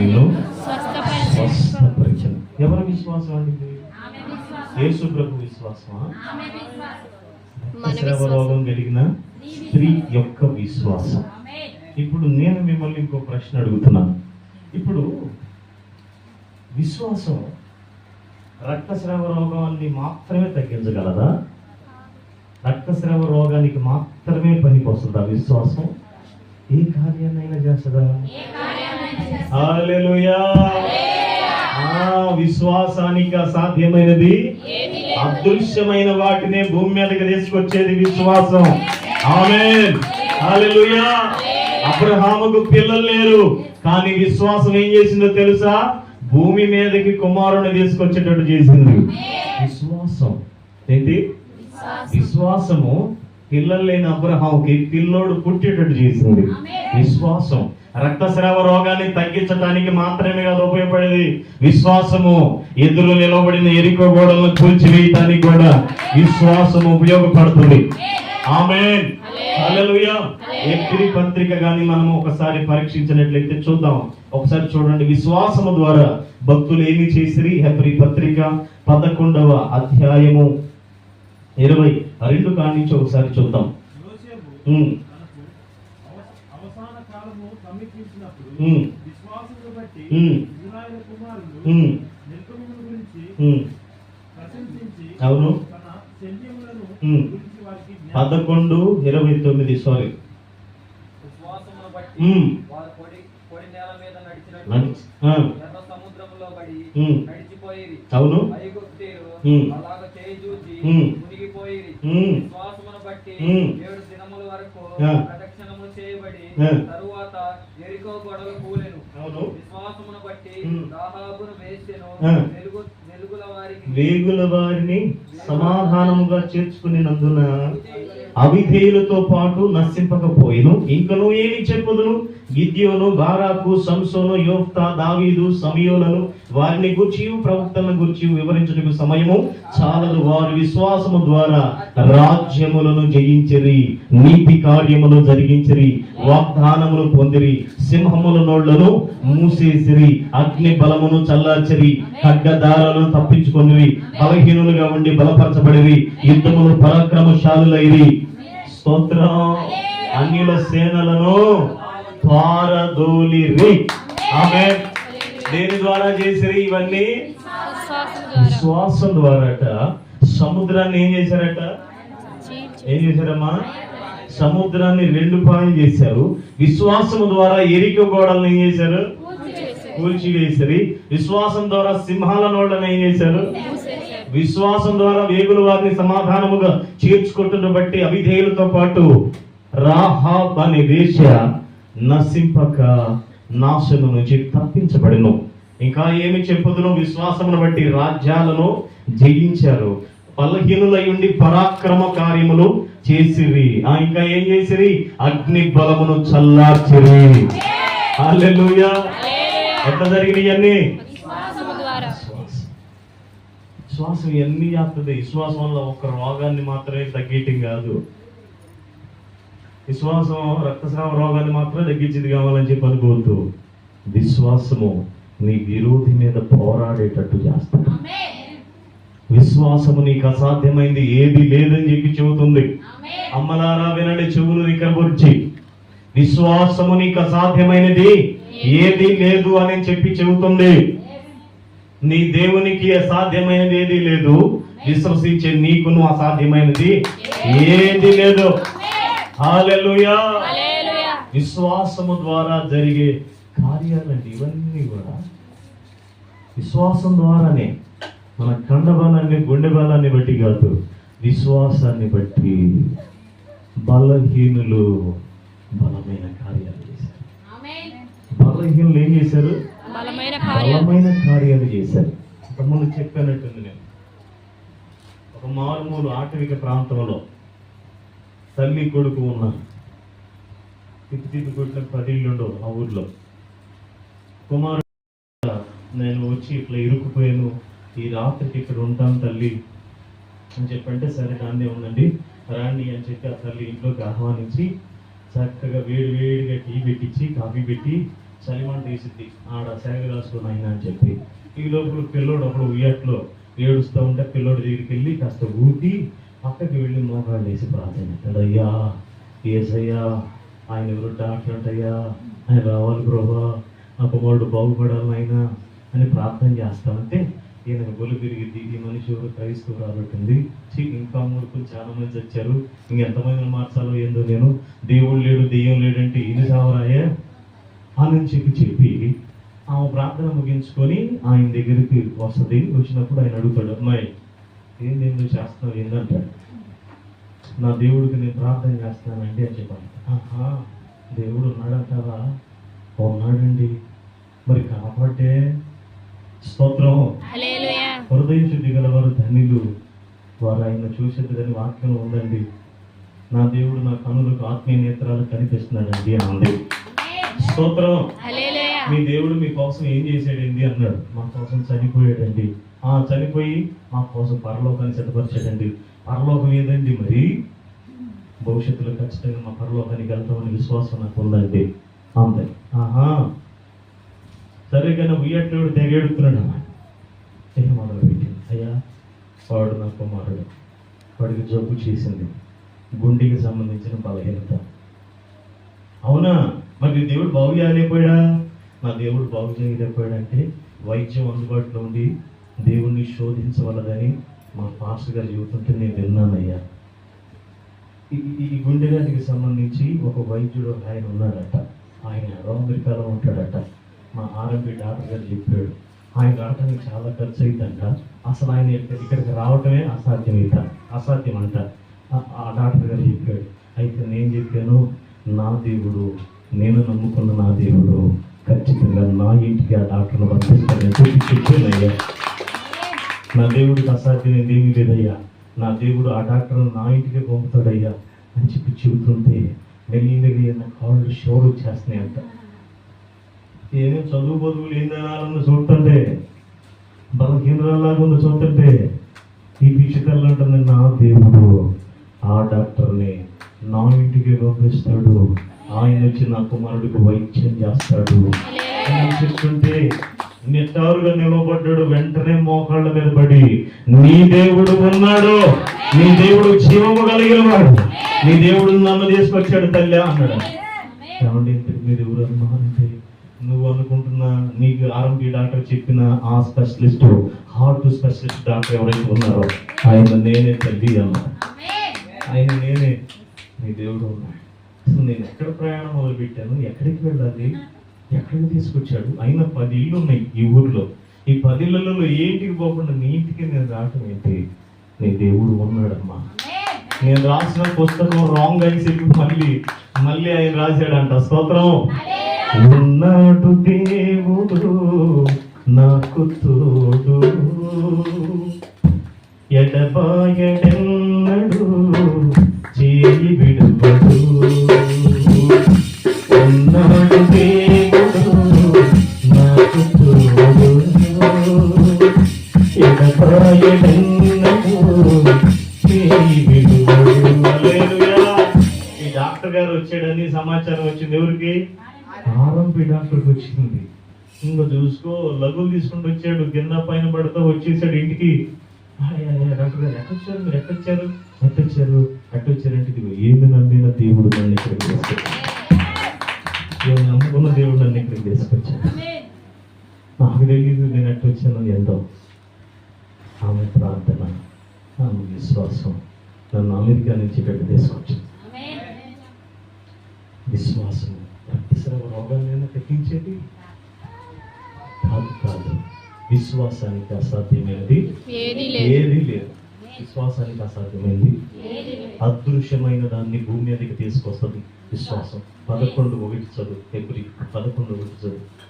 నిన్ను స్వస్థపరిచను ఎవరి విశ్వాసం అండి? యేసు ప్రభు విశ్వాసమా? రోగం కలిగిన స్త్రీ యొక్క విశ్వాసం. ఇప్పుడు నేను మిమ్మల్ని ఇంకో ప్రశ్న అడుగుతున్నాను. ఇప్పుడు విశ్వాసం రక్తస్రావ రోగాన్ని మాత్రమే తగ్గించగలదా? రక్తస్రావ రోగానికి మాత్రమే పనికొస్తుందా విశ్వాసం? ఏ కార్యాన్నైనా చేస్తుందా? ఆ విశ్వాసానికి అసాధ్యమైనది. అదృశ్యమైన వాటినే భూమి మీదకి తీసుకొచ్చేది విశ్వాసం. ఆమేన్. హల్లెలూయా. అబ్రహాముకు పిల్లలు లేరు. కానీ విశ్వాసం ఏం చేసిందో తెలుసా? భూమి మీదకి కుమారుని తీసుకొచ్చేటట్టు చేసింది. విశ్వాసం. ఏంటి? విశ్వాసము పిల్లలు లేని అబ్రహాంకి పిల్లోడు పుట్టేటట్టు చేసింది. విశ్వాసం. రక్తస్రావ రోగాన్ని తగ్గించడానికి మాత్రమే కాదు ఉపయోగపడేది విశ్వాసము. ఎదురు నిలబడిన ఎరికో గోడలను కూల్చివేయటానికి కూడా విశ్వాసం ఉపయోగపడుతుంది. ఆమె పత్రిక గాని మనం ఒకసారి పరీక్షించినట్లయితే చూద్దాం. ఒకసారి చూడండి. విశ్వాసము ద్వారా భక్తులు ఏమి చేసిరి? హెబ్రి పత్రిక పదకొండవ అధ్యాయము ఇరవై రెండు కాడి నుంచి ఒకసారి చూద్దాం. అవును. పదకొండు ఇరవై తొమ్మిది సారీ. అవును. విశ్వాసమును బట్టి. ఏడు దినముల వరకు. ప్రదక్షిణము చేయబడి. తరువాత ఎరికో గొడవలు కూలెను అవును విశ్వాసమును బట్టి ఉమ్. రాహాబును వేసెను ఆ. వెలుగు వెలుగుల వారికి వేగుల వారిని సమాధానముగా చేర్చుకునేందున అవిధేయులతో పాటు నశింపకపోయిను. ఇంకను ఏమి చెప్పుదును? గిద్యోను బారాకు సంసోను యోఫ్తా దావీదు సమయోలను వారిని గుర్చి ప్రవక్తలను గుర్చి వివరించడానికి సమయము చాలదు. వారి విశ్వాసము ద్వారా రాజ్యములను జయించిరి నీతి కార్యములు జరిగించిరి వాగ్దానములు పొందిరి సింహముల నోళ్ళను మూసేసిరి అగ్ని బలమును చల్లార్చిరి ఖడ్గదారాలను తప్పించుకొనివి బలహీనులుగా ఉండి బలపరచబడివి యుద్ధములు పరాక్రమశాలులైరి. స్తోత్రం. అన్యుల సేనలను పారదోలిరి. ఆమె దేని ద్వారా చేసిరి ఇవన్నీ? విశ్వాసం ద్వారా. విశ్వాసం ద్వారాట. సముద్రాన్ని ఏం చేశారట? ఏం చేశారమ్మా? సముద్రాన్ని రెండు పాయలు చేశారు. విశ్వాసము ద్వారా ఎరిక గోడలను ఏం చేశారు. కూల్చివేసిరి. విశ్వాసం ద్వారా సింహాల నోళ్ళని ఏం చేశారు. విశ్వాసం ద్వారా వేగుల వారిని సమాధానముగా చేర్చుకుంటున్న బట్టి అవిధేయులతో పాటు రాహాబ్ అనే వేష నశింపక నాశను నుంచి తప్పించబడిను. ఇంకా ఏమి చెప్పుదును? విశ్వాసమును బట్టి రాజ్యాలను జయించారు. బలహీనులై ఉండి పరాక్రమ కార్యములు చేసిరి. ఆ ఇంకా ఏం చేసిరి? అగ్ని బలమును చల్లార్చిరి. ఎట్లా జరిగినాయి అన్నీ శ్వాసం ఎన్ని చేస్తుంది విశ్వాసం వల్ల ఒక రోగాన్ని మాత్రమే తగ్గేయటం కాదు. విశ్వాసం రక్తస్రావ రోగాన్ని మాత్రమే తగ్గించింది కావాలని చెప్పి అనుకోవద్దు. విశ్వాసము నీ విరోధి మీద పోరాడేటట్టు చేస్తుంది విశ్వాసము నీకు అసాధ్యమైంది ఏది లేదని చెప్పి చెబుతుంది. అమ్మలారా వినండి చెవులు నికబొర్చి విశ్వాసము నీకు అసాధ్యమైనది ఏది లేదు అని చెప్పి చెబుతుంది. నీ దేవునికి అసాధ్యమైనది ఏది లేదు విశ్వసించే నీకును అసాధ్యమైనది ఏది లేదు. విశ్వాసము ద్వారా జరిగే కార్యాలండి ఇవన్నీ కూడా. విశ్వాసం ద్వారానే మన కండ బలాన్ని గుండె బలాన్ని బట్టి కాదు విశ్వాసాన్ని బట్టి బలహీనులు బలమైన కార్యాలు చేశారు. బలహీనులు ఏం చేశారు? బలమైన కార్యాలు చేశారు. ఇంతకుముందు చెప్పానట్టుంది నేను. ఒక మారుమూలు ఆటవిక ప్రాంతంలో తల్లి కొడుకు ఉన్నారు తిప్పి తిప్పి కొట్టిన పది ఇల్లుండు ఆ ఊర్లో. కుమారుడు నేను వచ్చి ఇట్లా ఇరుక్కుపోయాను. ఈ రాత్రికి ఇక్కడ ఉంటాను తల్లి అని చెప్పంటే సరే దాన్నే ఉందండి రాండి అని చెప్పి ఆ తల్లి ఇంట్లోకి ఆహ్వానించి చక్కగా వేడి వేడిగా టీ పెట్టించి కాఫీ పెట్టి చలిమంట వేసిద్ది ఆడ శనగ రాసుకుని అయినా అని చెప్పి. ఈ లోపల పిల్లోడు అప్పుడు ఉయ్యట్లో ఏడుస్తూ ఉంటే పిల్లోడి దగ్గరికి వెళ్ళి కాస్త ఊపి పక్కకి వెళ్ళి మోకాళ్ళు వేసి ప్రార్థన అయ్యా ఏసయ్యా ఆయన ఎవరు డాక్టర్ అంటయ్యా? ఆయన రావాలి ప్రభా. నా కుమారుడు బాగుపడాలి ఆయన అని ప్రార్థన చేస్తామంటే ఈయన గొలు పెరిగిద్ది ఈ మనిషి ఎవరు క్రైస్తవురాలుంటుంది ఇంకా మూడుకుని చాలా మంది వచ్చారు. ఇంకెంతమందిని మార్చాలో ఏందో నేను. దేవుడు లేడు దెయ్యం లేడంటే ఇది సావరాయే. అని చెప్పి చెప్పి ఆమె ప్రార్థన ముగించుకొని ఆయన దగ్గరికి వస్తుంది. వచ్చినప్పుడు ఆయన అడుగుతాడు అమ్మాయి ఏంది ఎందుకు చేస్తున్నావు? ఏందంటాడు. నా దేవుడికి నేను ప్రార్థన చేస్తున్నానండి అని చెప్పాను ఆహా దేవుడు ఉన్నాడంటావా? ఉన్నాడండి. మరి కాపాడే స్తోత్రం. హృదయ శుద్ధి గలవారు ధనిలు వారు ఆయన చూసేదని వాక్యం ఉందండి. నా దేవుడు నా కనులకు ఆత్మీయ నేత్రాలు కనిపిస్తున్నాడండి అని ఉంది. స్తోత్రం. మీ దేవుడు మీ కోసం ఏం చేశాడండి అన్నాడు. మా కోసం చనిపోయాడండి. ఆ చనిపోయి మా కోసం పరలోకాన్ని సిద్ధపరిచాడండి. పరలోకం ఏదండి మరి? భవిష్యత్తులో ఖచ్చితంగా మా పరలోకానికి వెళ్తామని విశ్వాసం నాకు ఉందండి. అంతే. ఆహా. సరే కానీ ఉయ్యట్లేడు తెగేడుతున్నాడు అన్నమాట ఏం మొదలు పెట్టింది. అయ్యా వాడు నా కుమారుడు. వాడికి జబ్బు చేసింది. గుండెకి సంబంధించిన బలహీనత. అవునా? మరి దేవుడు బాగు చేయలేకపోయాడా? నా దేవుడు బాగు చేయలేకపోయాడంటే వైద్యం అందుబాటులో ఉండి దేవుణ్ణి శోధించవలదని మా పాస్టర్ గారి చెబుతుంటే నేను విన్నానయ్యా. ఈ- గుండె గారికి గుండెగాటికి సంబంధించి ఒక వైద్యుడు ఆయన ఉన్నాడట. ఆయన ఎడో అమెరికాలో ఉంటాడట. మా ఆరోగ్య డాక్టర్ గారు చెప్పాడు. ఆయన రావడానికి చాలా ఖర్చు అవుతుందంట అసలు ఆయన ఇక్కడికి రావటమే అసాధ్యమైత అసాధ్యం అంట ఆ- ఆ డాక్టర్ గారు చెప్పాడు. అయితే నేను చెప్పాను నా దేవుడు నేను నమ్ముకున్న నా దేవుడు ఖచ్చితంగా నా ఇంటికి ఆ డాక్టర్ను పంపిస్తానని చెప్పి నా దేవుడికి అసాధ్యమైంది ఏమీ లేదయ్యా. నా దేవుడు ఆ డాక్టర్ను నా ఇంటికి పంపుతాడయ్యా అని చెప్పి చెబుతుంటే మెల్లిగా నా కాళ్ళు షోర్ వచ్చేస్తున్నాయి అంట ఏమేమి చదువు బదువులు ఏందనాలన్న చూస్తుంటే బలహీనలాగా ఉంది చూస్తుంటే ఈ పిచ్చికల్లు అంటుంది నా దేవుడు ఆ డాక్టర్ని నా ఇంటికి పంపిస్తాడు. ఆయన వచ్చి నా కుమారుడికి వైద్యం చేస్తాడు. చెప్తుంటే నిట్టారుగా నిలబడ్డాడు వెంటనే మోకాళ్ళ మీద పడి నీ దేవుడు ఉన్నాడు. నీ దేవుడు జీవము కలిగిన వాడు. నీ దేవుడు నన్ను తీసుకొచ్చాడు తల్లి అన్నాడు. ఏమండి ఇంతకు మీరు ఎవరు అమ్మా అంటే నువ్వు అనుకుంటున్నా నీకు ఆర్ఎంపీ డాక్టర్ చెప్పిన ఆ స్పెషలిస్ట్ హార్ట్ స్పెషలిస్ట్ డాక్టర్ ఎవరైతే ఉన్నారో ఆయన నేనే తల్లి అన్నా ఆయన నేనే నీ దేవుడు ఉన్నాడు. అసలు నేను ఎక్కడ ప్రయాణం మొదలుపెట్టాను? ఎక్కడికి వెళ్ళాలి? ఎక్కడికి తీసుకొచ్చాడు? అయినా పది ఇళ్ళు ఉన్నాయి ఈ ఊర్లో. ఈ పది ఇళ్ళలో ఏంటికి పోకుండా నీ ఇంటికి నేను రావటం ఏంటి? నీ దేవుడు ఉన్నాడమ్మా. నేను రాసిన పుస్తకం రాంగ్ అని చెప్పి మళ్ళీ మళ్ళీ ఆయన రాశాడంట. స్తోత్రం. ఉన్నాడు దేవుడు నాకు తోడు. ఎడబాయడెన్నడు చేయి డాక్టర్ గారు వచ్చాడని సమాచారం వచ్చింది. ఎవరికి? ఆరంపి డాక్టర్కి వచ్చింది. ఇంకా చూసుకో లఘులు తీసుకుంటూ వచ్చాడు. కింద పైన పడుతూ వచ్చేసాడు ఇంటికి. "ఆయ్, ఆయ్, ఆయ్, డాక్టర్ గారు ఎక్కడొచ్చారు మీరు ఎక్కడొచ్చారు ఎట్టొచ్చారు? ఎట్టొచ్చారంటే ఇదిగో ఏమి నమ్మిన దేవుడు నన్ను ఇక్కడికి తీసుకొచ్చాడు. నమ్ముకున్న దేవుడు నన్ను ఇక్కడికి తీసుకొచ్చాడు. నాకు తెలియదు నేను ఎట్టొచ్చాను ఎంతో. ఆమె ప్రార్థన ఆమె విశ్వాసం నన్ను అమెరికా నుంచి ఇక్కడికి తీసుకొచ్చింది. విశ్వాసం. రక్తస్రావ రోగాన్ని తగ్గించేది. కాదు కాదు. విశ్వాసానికి అసాధ్యమైనది ఏది లేదు. విశ్వాసానికి అసాధ్యమైనది. అదృశ్యమైన దాన్ని భూమి మీదకి తీసుకొస్తుంది విశ్వాసం. పదకొండు ఒకటి చదువు. ఎబ్రి పదకొండు ఒకటి చదువు.